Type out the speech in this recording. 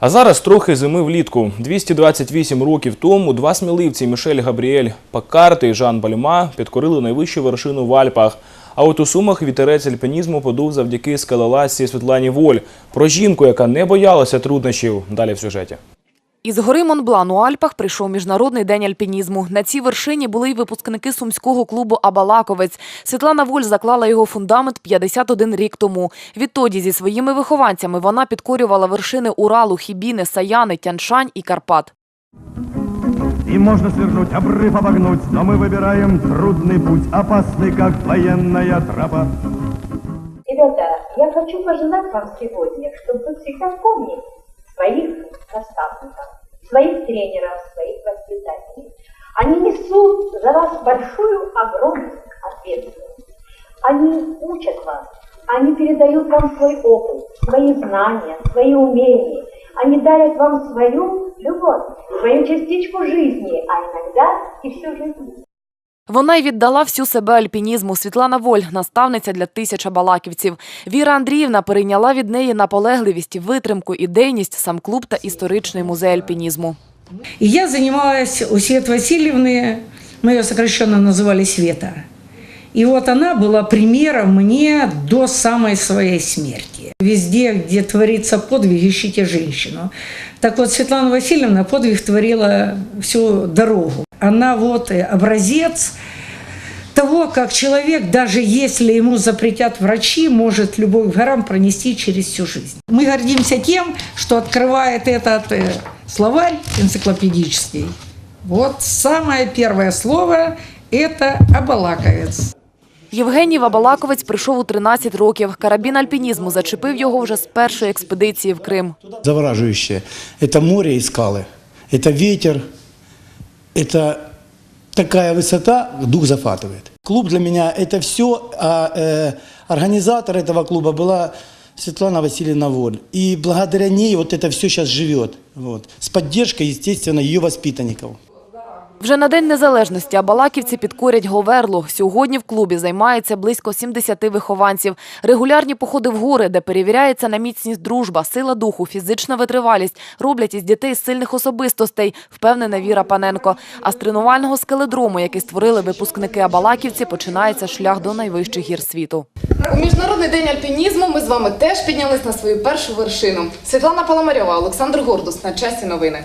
А зараз трохи зими влітку. 228 років тому два сміливці Мішель Габріель Паккарт і Жан Бальма підкорили найвищу вершину в Альпах. А от у Сумах вітерець альпінізму подув завдяки скалолазці Світлані Воль. Про жінку, яка не боялася труднощів. Далі в сюжеті. Із гори Монблан у Альпах прийшов міжнародний день альпінізму. На цій вершині були й випускники сумського клубу Абалаковець. Світлана Воль заклала його фундамент 51 рік тому. Відтоді зі своїми вихованцями вона підкорювала вершини Уралу, Хібіни, Саяни, Тяншань і Карпат. И можно свернуть, обрыв обогнуть, но мы выбираем трудный путь, опасный, как военная тропа. Ребята, я хочу пожелать вам сегодня, чтобы вы всегда помнили своих наставников, своих тренеров, своих воспитателей. Они несут за вас большую, огромную ответственность. Они учат вас, они передают вам свой опыт, свои знания, свои умения. Они дарят вам свою любовь, свою частичку жизни, а иногда и всю жизнь. Вона й віддала всю себе альпінізму. Світлана Воль, наставниця для тисяч абалаківців. Віра Андріївна перейняла від неї наполегливість, витримку, ідейність, сам клуб та історичний музей альпінізму. И я занималась у Светы Васильевны, мы ее сокращенно называли Света. И вот она была примером мне до самой своей смерти. Везде, где творится подвиг, ищите женщину. Так вот, Светлана Васильевна подвиг творила всю дорогу. Она вот э, образец того, как человек, даже если ему запретят врачи, может любовь к горам пронести через всю жизнь. Мы гордимся тем, что открывает этот э, словарь энциклопедический. Вот самое первое слово – это «обалаковец». Євгеній Вабалаковець прийшов у 13 років. Карабін альпінізму зачепив його вже з першої експедиції в Крим. завораживающее. Это море и скалы, это ветер, это такая высота, дух захватывает. Клуб для меня это все, а э, организатор этого клуба была Светлана Васильевна Воль. И благодаря ней вот это все сейчас живет. Вот. С поддержкой, естественно, ее воспитанников. Вже на День Незалежності абалаківці підкорять Говерлу. Сьогодні в клубі займається близько 70 вихованців. Регулярні походи в гори, де перевіряється на міцність дружба, сила духу, фізична витривалість, роблять із дітей сильних особистостей, впевнена Віра Паненко. А з тренувального скеледрому, який створили випускники абалаківці, починається шлях до найвищих гір світу. У міжнародний день альпінізму ми з вами теж піднялись на свою першу вершину. Світлана Паламарьова, Олександр Гордус на часі новини.